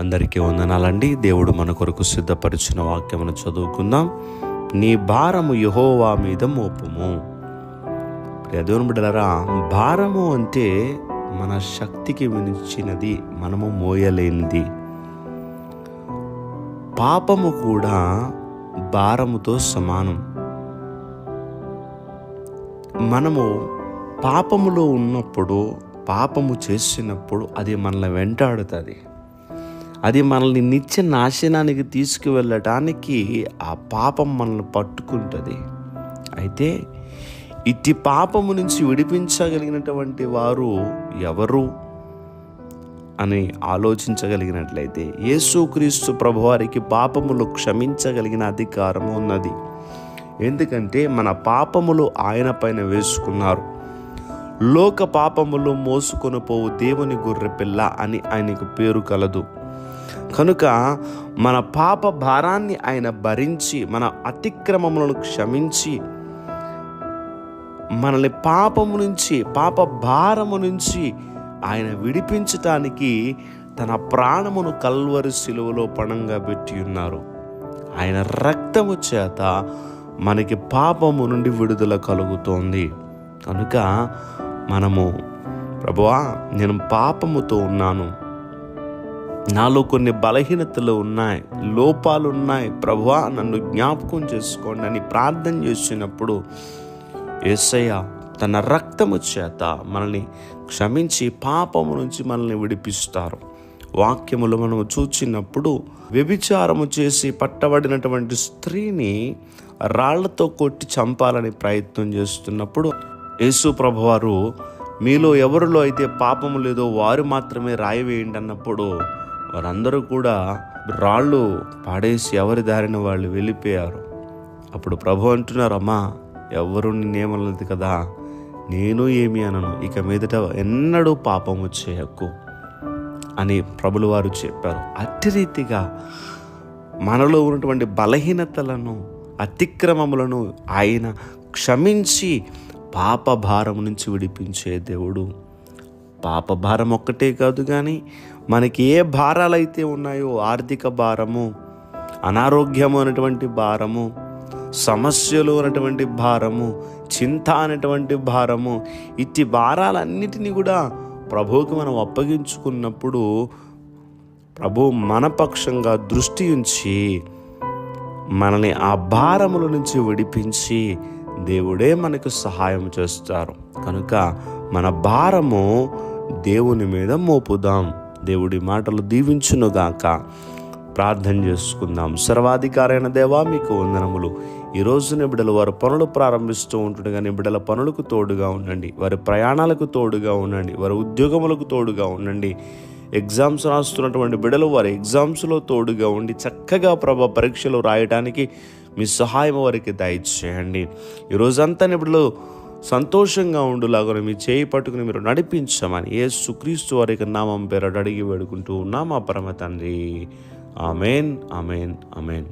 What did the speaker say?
అందరికీ వందనాలండి. దేవుడు మన కొరకు సిద్ధపరిచిన వాక్యమును చదువుకుందాం. నీ భారము యహోవా మీద మోపము. ప్రియ దేవుని భారము అంటే మన శక్తికి మించినది మనము మోయలేనిది. పాపము కూడా భారముతో సమానం. మనము పాపములో ఉన్నప్పుడు పాపము చేసినప్పుడు అది మనల్ని వెంటాడుతుంది. అది మనల్ని నిత్య నాశనానికి తీసుకువెళ్ళటానికి ఆ పాపం మనల్ని పట్టుకుంటుంది. అయితే ఇట్టి పాపము నుంచి విడిపించగలిగినటువంటి వారు ఎవరు అని ఆలోచించగలిగినట్లయితే యేసుక్రీస్తు ప్రభువారికి పాపములు క్షమించగలిగిన అధికారం ఉన్నది. ఎందుకంటే మన పాపములు ఆయన పైన వేసుకున్నారు. లోక పాపములు మోసుకొని పోవు దేవుని గొర్రెపిల్ల అని ఆయనకు పేరు కలదు. కనుక మన పాప భారాన్ని ఆయన భరించి మన అతిక్రమములను క్షమించి మనల్ని పాపము నుంచి పాప భారము నుంచి ఆయన విడిపించటానికి తన ప్రాణమును కల్వరి శిలువలో పణంగా పెట్టి ఉన్నారు. ఆయన రక్తము చేత మనకి పాపము నుండి విడుదల కలుగుతోంది. కనుక మనము ప్రభువా నేను పాపముతో ఉన్నాను. నాలో కొన్ని బలహీనతలు ఉన్నాయి లోపాలు ఉన్నాయి ప్రభా నన్ను జ్ఞాపకం చేసుకోండి అని ప్రార్థన చేసినప్పుడు యేసయ్య తన రక్తము చేత మనల్ని క్షమించి పాపము నుంచి మనల్ని విడిపిస్తారు. వాక్యములు మనము చూచినప్పుడు వ్యభిచారము చేసి పట్టబడినటువంటి స్త్రీని రాళ్ళతో కొట్టి చంపాలని ప్రయత్నం చేస్తున్నప్పుడు యేసు ప్రభువారు మీలో ఎవరిలో అయితే పాపము లేదో వారు మాత్రమే రాయవేయండి అన్నప్పుడు వారందరూ కూడా రాళ్ళు పాడేసి ఎవరి దారిన వాళ్ళు వెళ్ళిపోయారు. అప్పుడు ప్రభు అంటున్నారు అమ్మా ఎవరు నిన్నేమనలేదు కదా? నేను ఏమి అనను. ఇక మీదట ఎన్నడూ పాపము చేయకు అని ప్రభులు వారు చెప్పారు. అట్టి రీతిగా మనలో ఉన్నటువంటి బలహీనతలను అతిక్రమములను ఆయన క్షమించి పాప భారం నుంచి విడిపించే దేవుడు. పాప భారం ఒక్కటే కాదు కానీ మనకి ఏ భారాలైతే ఉన్నాయో ఆర్థిక భారము అనారోగ్యము అనేటువంటి భారము సమస్యలు అనేటువంటి భారము చింత అనేటువంటి భారము ఇట్టి భారాలన్నిటినీ కూడా ప్రభువుకి మనం అప్పగించుకున్నప్పుడు ప్రభు మన పక్షంగా దృష్టి ఉంచి మనల్ని ఆ భారముల నుంచి విడిపించి దేవుడే మనకు సహాయం చేస్తారు. కనుక మన భారము దేవుని మీద మోపుదాం. దేవుడి మాటలు దీవించునుగాక. ప్రార్థన చేసుకుందాం. సర్వాధికారైన దేవా మీకు వందనములు. ఈ రోజున బిడ్డలు వారి పనులు ప్రారంభిస్తూ ఉంటుండగానే బిడ్డల పనులకు తోడుగా ఉండండి. వారి ప్రయాణాలకు తోడుగా ఉండండి. వారి ఉద్యోగములకు తోడుగా ఉండండి. ఎగ్జామ్స్ రాస్తున్నటువంటి బిడలు వారి ఎగ్జామ్స్లో తోడుగా ఉండి చక్కగా ప్రభ పరీక్షలు రాయడానికి మీ సహాయం వారికి దయచేయండి. ఈ రోజంతా సంతోషంగా ఉండులాగా మీ చేయి పట్టుకుని మీరు నడిపించమని ఏ సుక్రీస్తు వారికి నామం పేరట అడిగి వేడుకుంటూ ఉన్నామా పరమ తండ్రి. Amen amen amen.